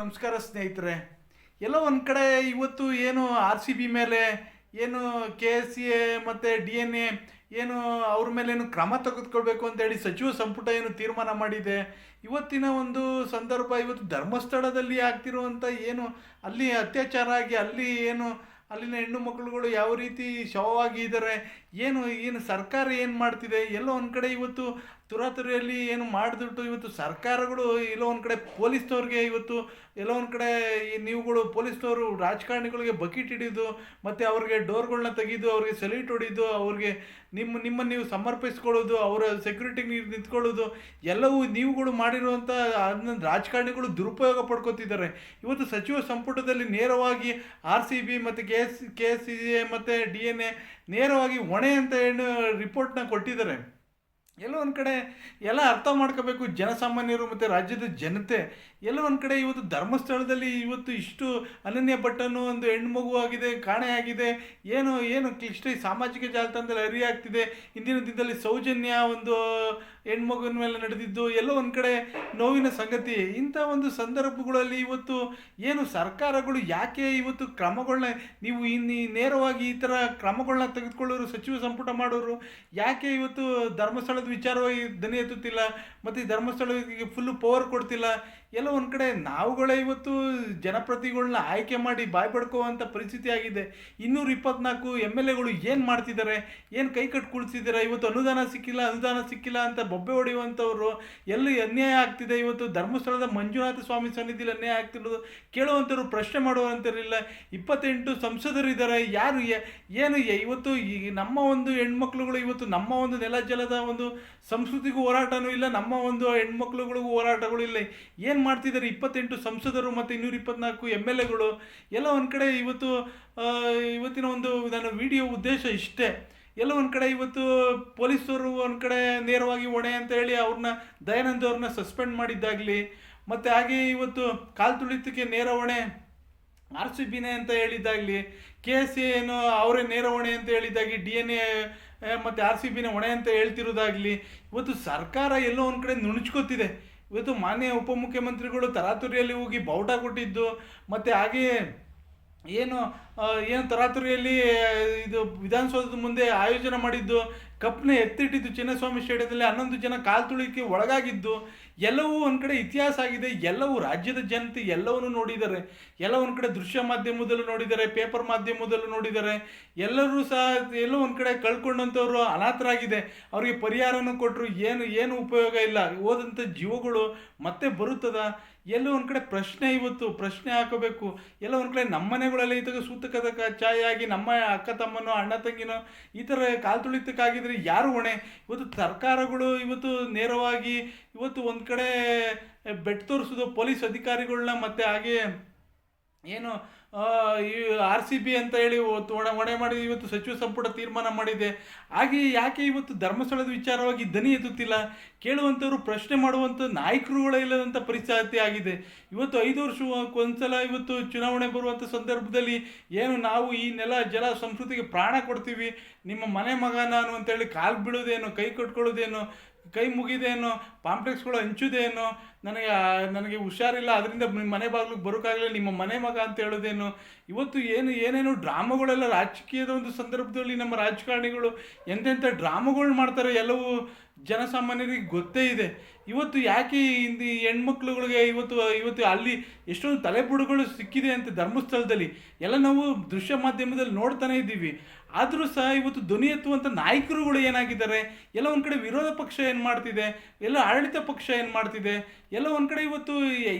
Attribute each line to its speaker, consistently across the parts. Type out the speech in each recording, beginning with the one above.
Speaker 1: ನಮಸ್ಕಾರ ಸ್ನೇಹಿತರೆ. ಎಲ್ಲೋ ಒಂದು ಕಡೆ ಇವತ್ತು ಏನು ಆರ್ ಸಿ ಬಿ ಮೇಲೆ, ಏನು ಕೆ ಎಸ್ ಸಿ ಎ ಮತ್ತು ಡಿ ಎನ್ ಎ, ಏನು ಅವ್ರ ಮೇಲೆ ಏನು ಕ್ರಮ ತೆಗೆದುಕೊಳ್ಬೇಕು ಅಂತೇಳಿ ಸಚಿವ ಸಂಪುಟ ಏನು ತೀರ್ಮಾನ ಮಾಡಿದೆ. ಇವತ್ತಿನ ಒಂದು ಸಂದರ್ಭ ಇವತ್ತು ಧರ್ಮಸ್ಥಳದಲ್ಲಿ ಆಗ್ತಿರುವಂಥ ಏನು, ಅಲ್ಲಿ ಅತ್ಯಾಚಾರ ಆಗಿ ಅಲ್ಲಿ ಏನು, ಅಲ್ಲಿನ ಹೆಣ್ಣು ಮಕ್ಕಳುಗಳು ಯಾವ ರೀತಿ ಶವವಾಗಿ ಇದ್ದಾರೆ ಏನು ಏನು ಸರ್ಕಾರ ಏನು ಮಾಡ್ತಿದೆ? ಎಲ್ಲೋ ಒಂದು ಕಡೆ ಇವತ್ತು ತುರಾತುರಿಯಲ್ಲಿ ಏನು ಮಾಡಿಬಿಟ್ಟು ಇವತ್ತು ಸರ್ಕಾರಗಳು, ಎಲ್ಲೋ ಒಂದು ಕಡೆ ಪೊಲೀಸ್ನವ್ರಿಗೆ ಇವತ್ತು, ಎಲ್ಲೋ ಒಂದು ಕಡೆ ಈ ನೀವುಗಳು ಪೊಲೀಸ್ನವರು ರಾಜಕಾರಣಿಗಳಿಗೆ ಬಕೆಟ್ ಹಿಡಿದು, ಮತ್ತು ಅವ್ರಿಗೆ ಡೋರ್ಗಳನ್ನ ತೆಗೆದು, ಅವ್ರಿಗೆ ಸೆಲ್ಯೂಟ್ ಹೊಡಿದು, ಅವ್ರಿಗೆ ನಿಮ್ಮ ನಿಮ್ಮನ್ನು ನೀವು ಸಮರ್ಪಿಸ್ಕೊಳ್ಳೋದು, ಅವರ ಸೆಕ್ಯೂರಿಟಿ ನೀವು ನಿಂತ್ಕೊಳ್ಳೋದು, ಎಲ್ಲವೂ ನೀವುಗಳು ಮಾಡಿರುವಂಥ ಅದನ್ನ ರಾಜಕಾರಣಿಗಳು ದುರುಪಯೋಗ ಪಡ್ಕೊತಿದ್ದಾರೆ. ಇವತ್ತು ಸಚಿವ ಸಂಪುಟದಲ್ಲಿ ನೇರವಾಗಿ ಆರ್ ಸಿ ಬಿ ಮತ್ತು K S K S C A ಮತ್ತು ಡಿ ಎನ್ ಎ ನೇರವಾಗಿ ಹೊಣೆ ಅಂತ ಏನು ರಿಪೋರ್ಟ್ನ ಕೊಟ್ಟಿದ್ದಾರೆ. ಎಲ್ಲೋ ಒಂದು ಕಡೆ ಎಲ್ಲ ಅರ್ಥ ಮಾಡ್ಕೋಬೇಕು ಜನಸಾಮಾನ್ಯರು ಮತ್ತು ರಾಜ್ಯದ ಜನತೆ. ಎಲ್ಲೋ ಒಂದು ಕಡೆ ಇವತ್ತು ಧರ್ಮಸ್ಥಳದಲ್ಲಿ ಇವತ್ತು ಇಷ್ಟು ಅನನ್ಯ ಭಟ್ಟನು ಒಂದು ಹೆಣ್ಣು ಮಗು ಆಗಿದೆ, ಕಾಣೆ ಆಗಿದೆ. ಏನು ಏನು ಕ್ಲಿಷ್ಟ ಸಾಮಾಜಿಕ ಜಾಲತಾಣದಲ್ಲಿ ಅರಿಯಾಗ್ತಿದೆ ಇಂದಿನ ದಿನದಲ್ಲಿ ಸೌಜನ್ಯ ಒಂದು ಹೆಣ್ಮಗುವಿನ ಮೇಲೆ ನಡೆದಿದ್ದು, ಎಲ್ಲೋ ಒಂದು ಕಡೆ ನೋವಿನ ಸಂಗತಿ. ಇಂಥ ಒಂದು ಸಂದರ್ಭಗಳಲ್ಲಿ ಇವತ್ತು ಏನು ಸರ್ಕಾರಗಳು ಯಾಕೆ ಇವತ್ತು ಕ್ರಮಗಳನ್ನ ನೀವು ಇನ್ನು ನೇರವಾಗಿ ಈ ಥರ ಕ್ರಮಗಳನ್ನ ತೆಗೆದುಕೊಳ್ಳೋರು, ಸಚಿವ ಸಂಪುಟ ಮಾಡೋರು, ಯಾಕೆ ಇವತ್ತು ಧರ್ಮಸ್ಥಳದ ವಿಚಾರವಾಗಿ ದನಿ ಎತ್ತುತ್ತಿಲ್ಲ, ಮತ್ತು ಧರ್ಮಸ್ಥಳಕ್ಕೆ ಫುಲ್ಲು ಪವರ್ ಕೊಡ್ತಿಲ್ಲ? ಎಲ್ಲ ಒಂದು ಕಡೆ ನಾವುಗಳೇ ಇವತ್ತು ಜನಪ್ರತಿಗಳನ್ನ ಆಯ್ಕೆ ಮಾಡಿ ಬಾಯ್ ಪಡ್ಕೋವಂಥ ಪರಿಸ್ಥಿತಿ ಆಗಿದೆ. ಇನ್ನೂರ ಇಪ್ಪತ್ನಾಲ್ಕು ಎಂ ಎಲ್ ಎಗಳು ಏನು ಮಾಡ್ತಿದ್ದಾರೆ? ಏನು ಕೈ ಕಟ್ಟು ಕುಳಿಸಿದ್ದಾರೆ? ಇವತ್ತು ಅನುದಾನ ಸಿಕ್ಕಿಲ್ಲ ಅನುದಾನ ಸಿಕ್ಕಿಲ್ಲ ಅಂತ ಬೊಬ್ಬೆ ಹೊಡೆಯುವಂಥವ್ರು, ಎಲ್ಲಿ ಅನ್ಯಾಯ ಆಗ್ತಿದೆ ಇವತ್ತು? ಧರ್ಮಸ್ಥಳದ ಮಂಜುನಾಥ ಸ್ವಾಮಿ ಸನ್ನಿಧಿಯಲ್ಲಿ ಅನ್ಯಾಯ ಆಗ್ತಿರೋದು? ಕೇಳುವಂಥವ್ರು ಪ್ರಶ್ನೆ ಮಾಡುವಂಥವ್ರಿಲ್ಲ. ಇಪ್ಪತ್ತೆಂಟು ಸಂಸದರಿದ್ದಾರೆ. ಯಾರು ಏನು ಇವತ್ತು ಈ ನಮ್ಮ ಒಂದು ಹೆಣ್ಮಕ್ಳುಗಳು, ಇವತ್ತು ನಮ್ಮ ಒಂದು ನೆಲ ಜಲದ ಒಂದು ಸಂಸ್ಕೃತಿಗೂ ಹೋರಾಟನೂ ಇಲ್ಲ, ನಮ್ಮ ಒಂದು ಹೆಣ್ಮಕ್ಳುಗಳಿಗೂ ಹೋರಾಟಗಳು ಇಲ್ಲ. ಏನು ಮಾಡ್ತಿದ್ದಾರೆ ಇಪ್ಪತ್ತೆಂಟು ಸಂಸದರು ಮತ್ತು ಇನ್ನೂರ ಇಪ್ಪತ್ನಾಲ್ಕು ಎಂ ಎಲ್ ಎಗಳು? ಎಲ್ಲ ಒಂದು ಕಡೆ ಇವತ್ತು ಇವತ್ತಿನ ಒಂದು ನನ್ನ ವಿಡಿಯೋ ಉದ್ದೇಶ ಇಷ್ಟೇ. ಎಲ್ಲ ಒಂದು ಕಡೆ ಇವತ್ತು ಪೊಲೀಸರು ಒಂದು ಕಡೆ ನೇರವಾಗಿ ಹೊಣೆ ಅಂತ ಹೇಳಿ ಅವ್ರನ್ನ ದಯಾನಂದ್ ಅವ್ರನ್ನ ಸಸ್ಪೆಂಡ್ ಮಾಡಿದ್ದಾಗಲಿ, ಮತ್ತು ಹಾಗೆ ಇವತ್ತು ಕಾಲು ತುಳಿತಕ್ಕೆ ನೇರ ಹೊಣೆ, ಆರ್ ಸಿ ಬಿನೇ ಅಂತ ಹೇಳಿದ್ದಾಗಲಿ, ಕೆ ಎಸ್ ಏನು ಅವರೇ ನೇರ ಹೊಣೆ ಅಂತ ಹೇಳಿದ್ದಾಗಿ ಡಿ ಎನ್ ಎ ಮತ್ತು ಆರ್ ಸಿ ಬಿನೇ ಹೊಣೆ ಅಂತ ಹೇಳ್ತಿರೋದಾಗಲಿ, ಇವತ್ತು ಸರ್ಕಾರ ಎಲ್ಲೋ ಒಂದು ಕಡೆ ನುಣುಚ್ಕೋತಿದೆ. ಇವತ್ತು ಮಾನ್ಯ ಉಪಮುಖ್ಯಮಂತ್ರಿಗಳು ತರಾತುರಿಯಲ್ಲಿ ಹೋಗಿ ಬಾವುಟ ಕೊಟ್ಟಿದ್ದು, ಮತ್ತು ಹಾಗೆಯೇ ಏನು ಏನು ತರಾತುರಿಯಲ್ಲಿ ಇದು ವಿಧಾನಸೌಧದ ಮುಂದೆ ಆಯೋಜನೆ ಮಾಡಿದ್ದು ಕಪ್ನ ಎತ್ತಿಟ್ಟಿದ್ದು ಚಿನ್ನಸ್ವಾಮಿ ಸ್ಟೇಡಿಯಂದಲ್ಲಿ ಹನ್ನೊಂದು ಜನ ಕಾಲು ತುಳಿಕೆ ಒಳಗಾಗಿದ್ದು, ಎಲ್ಲವೂ ಒಂದು ಕಡೆ ಇತಿಹಾಸ ಆಗಿದೆ, ಎಲ್ಲವೂ ರಾಜ್ಯದ ಜನತೆ ಎಲ್ಲವನ್ನು ನೋಡಿದ್ದಾರೆ. ಎಲ್ಲ ಒಂದು ಕಡೆ ದೃಶ್ಯ ಮಾಧ್ಯಮದಲ್ಲೂ ನೋಡಿದ್ದಾರೆ, ಪೇಪರ್ ಮಾಧ್ಯಮದಲ್ಲೂ ನೋಡಿದ್ದಾರೆ. ಎಲ್ಲರೂ ಸಹ ಎಲ್ಲೋ ಒಂದು ಕಡೆ ಕಳ್ಕೊಂಡಂಥವ್ರು ಅನಾಥರಾಗಿದೆ. ಅವರಿಗೆ ಪರಿಹಾರನೂ ಕೊಟ್ಟರು ಏನು ಏನು ಉಪಯೋಗ ಇಲ್ಲ. ಹೋದಂಥ ಜೀವಗಳು ಮತ್ತೆ ಬರುತ್ತದ? ಎಲ್ಲೋ ಒಂದು ಕಡೆ ಪ್ರಶ್ನೆ ಇವತ್ತು, ಪ್ರಶ್ನೆ ಹಾಕೋಬೇಕು. ಎಲ್ಲ ಒಂದು ಕಡೆ ನಮ್ಮ ಮನೆಗಳಲ್ಲಿ ಇದ್ದಾಗ ಸೂತಕದ ಛಾಯೆ ಆಗಿ ನಮ್ಮ ಅಕ್ಕ ತಮ್ಮನೋ, ಅಣ್ಣ ತಂಗಿನೋ ಈ ಥರ ಕಾಲು ತುಳಿತಕ್ಕಾಗಿದ್ರೆ ಯಾರು ಹೊಣೆ? ಇವತ್ತು ಸರ್ಕಾರಗಳು ಇವತ್ತು ನೇರವಾಗಿ ಇವತ್ತು ಒಂದು ಕಡೆ ಬೆಟ್ ತೋರಿಸೋದು ಪೊಲೀಸ್ ಅಧಿಕಾರಿಗಳನ್ನ ಮತ್ತು ಹಾಗೆ ಏನು ಈ ಆರ್ ಸಿ ಬಿ ಅಂತ ಹೇಳಿ ಹೊಣೆ ಮಾಡಿ ಇವತ್ತು ಸಚಿವ ಸಂಪುಟ ತೀರ್ಮಾನ ಮಾಡಿದೆ. ಹಾಗೆ ಯಾಕೆ ಇವತ್ತು ಧರ್ಮಸ್ಥಳದ ವಿಚಾರವಾಗಿ ದನಿ ಎತ್ತುತ್ತಿಲ್ಲ? ಕೇಳುವಂಥವ್ರು ಪ್ರಶ್ನೆ ಮಾಡುವಂಥ ನಾಯಕರುಗಳೇ ಇಲ್ಲದಂಥ ಪರಿಸ್ಥಿತಿ ಆಗಿದೆ. ಇವತ್ತು ಐದು ವರ್ಷಕ್ಕೊಂದ್ಸಲ ಇವತ್ತು ಚುನಾವಣೆ ಬರುವಂಥ ಸಂದರ್ಭದಲ್ಲಿ ಏನು ನಾವು ಈ ನೆಲ, ಜಲ ಸಂಸ್ಕೃತಿಗೆ ಪ್ರಾಣ ಕೊಡ್ತೀವಿ? ನಿಮ್ಮ ಮನೆ ಮಗ ನಾನು ಅಂತೇಳಿ ಕಾಲು ಬೀಳೋದೇನೋ, ಕೈ ಕಟ್ಕೊಳ್ಳೋದೇನು, ಕೈ ಮುಗಿದೇನೋ, ಪಾಂಪ್ಲೆಕ್ಸ್ಗಳು ಹಂಚುದೇನೋ ನನಗೆ ನನಗೆ ಹುಷಾರಿಲ್ಲ ಅದರಿಂದ ನಿಮ್ಮ ಮನೆ ಬಾಗಿಲಿಗೆ ಬರೋಕ್ಕಾಗಲಿಲ್ಲ ನಿಮ್ಮ ಮನೆ ಮಗ ಅಂತ ಹೇಳೋದೇನು? ಇವತ್ತು ಏನು, ಏನೇನು ಡ್ರಾಮಗಳೆಲ್ಲ ರಾಜಕೀಯದ ಒಂದು ಸಂದರ್ಭದಲ್ಲಿ ನಮ್ಮ ರಾಜಕಾರಣಿಗಳು ಎಂತೆಂಥ ಡ್ರಾಮಗಳು ಮಾಡ್ತಾರೆ, ಎಲ್ಲವೂ ಜನಸಾಮಾನ್ಯರಿಗೆ ಗೊತ್ತೇ ಇದೆ. ಇವತ್ತು ಯಾಕೆ ಇಂದು ಹೆಣ್ಮಕ್ಳುಗಳಿಗೆ ಇವತ್ತು ಇವತ್ತು ಅಲ್ಲಿ ಎಷ್ಟೊಂದು ತಲೆಬುಡುಗಳು ಸಿಕ್ಕಿದೆ ಅಂತ ಧರ್ಮಸ್ಥಳದಲ್ಲಿ? ಎಲ್ಲ ನಾವು ದೃಶ್ಯ ಮಾಧ್ಯಮದಲ್ಲಿ ನೋಡ್ತಾನೆ ಇದ್ದೀವಿ. ಆದರೂ ಸಹ ಇವತ್ತು ಧ್ವನಿ ಎತ್ತುವಂಥ ನಾಯಕರುಗಳು ಏನಾಗಿದ್ದಾರೆ? ಎಲ್ಲ ಒಂದು ಕಡೆ ವಿರೋಧ ಪಕ್ಷ ಏನು ಮಾಡ್ತಿದೆ? ಎಲ್ಲ ಆಡಳಿತ ಪಕ್ಷ ಏನು ಮಾಡ್ತಿದೆ? ಎಲ್ಲ ಒಂದು ಕಡೆ ಇವತ್ತು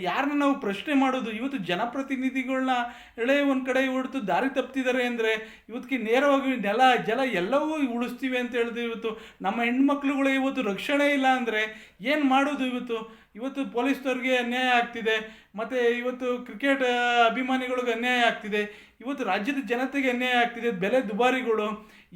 Speaker 1: ಯಾರನ್ನ ನಾವು ಪ್ರಶ್ನೆ ಮಾಡೋದು, ಇವತ್ತು ಜನಪ್ರತಿನಿಧಿಗಳನ್ನ ಎಳೆ ಒಂದು ಕಡೆ ಹೊಡೆದು ದಾರಿ ತಪ್ತಿದ್ದಾರೆ ಅಂದರೆ ಇವತ್ತಿಗೆ ನೇರವಾಗಿ ನೆಲ, ಜಲ ಎಲ್ಲವೂ ಉಳಿಸ್ತೀವಿ ಅಂತ ಹೇಳಿದ್ರು ಇವತ್ತು ನಮ್ಮ ಹೆಣ್ಮಕ್ಳುಗಳು ಇವತ್ತು ರಕ್ಷಣೆ ಇಲ್ಲ ಅಂದರೆ ಏನು ಮಾಡೋದು ಇವತ್ತು? ಇವತ್ತು ಪೊಲೀಸ್ನವ್ರಿಗೆ ಅನ್ಯಾಯ ಆಗ್ತಿದೆ ಮತ್ತು ಇವತ್ತು ಕ್ರಿಕೆಟ್ ಅಭಿಮಾನಿಗಳಿಗೆ ಅನ್ಯಾಯ ಆಗ್ತಿದೆ. ಇವತ್ತು ರಾಜ್ಯದ ಜನತೆಗೆ ಅನ್ಯಾಯ ಆಗ್ತಿದೆ ಬೆಲೆ ದುಬಾರಿಗಳು.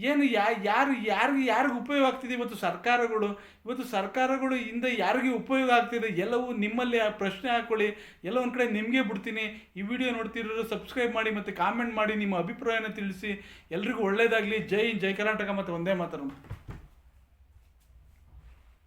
Speaker 1: ಏನು ಯಾ ಯಾರು ಯಾರಿಗೆ ಯಾರಿಗೆ ಉಪಯೋಗ ಆಗ್ತಿದೆ ಇವತ್ತು ಸರ್ಕಾರಗಳು? ಇವತ್ತು ಸರ್ಕಾರಗಳು ಇಂದ ಯಾರಿಗೆ ಉಪಯೋಗ ಆಗ್ತಿದೆ? ಎಲ್ಲವೂ ನಿಮ್ಮಲ್ಲಿ ಪ್ರಶ್ನೆ ಹಾಕ್ಕೊಳ್ಳಿ ಎಲ್ಲ ಒಂದು ಕಡೆ ನಿಮಗೆ ಬಿಡ್ತೀನಿ. ಈ ವಿಡಿಯೋ ನೋಡ್ತಿರೋರು ಸಬ್ಸ್ಕ್ರೈಬ್ ಮಾಡಿ ಮತ್ತು ಕಾಮೆಂಟ್ ಮಾಡಿ ನಿಮ್ಮ ಅಭಿಪ್ರಾಯನ ತಿಳಿಸಿ. ಎಲ್ರಿಗೂ ಒಳ್ಳೆಯದಾಗಲಿ ಜೈ ಹಿಂದ್, ಜೈ ಕರ್ನಾಟಕ ಮತ್ತು ಒಂದೇ ಮಾತರಂ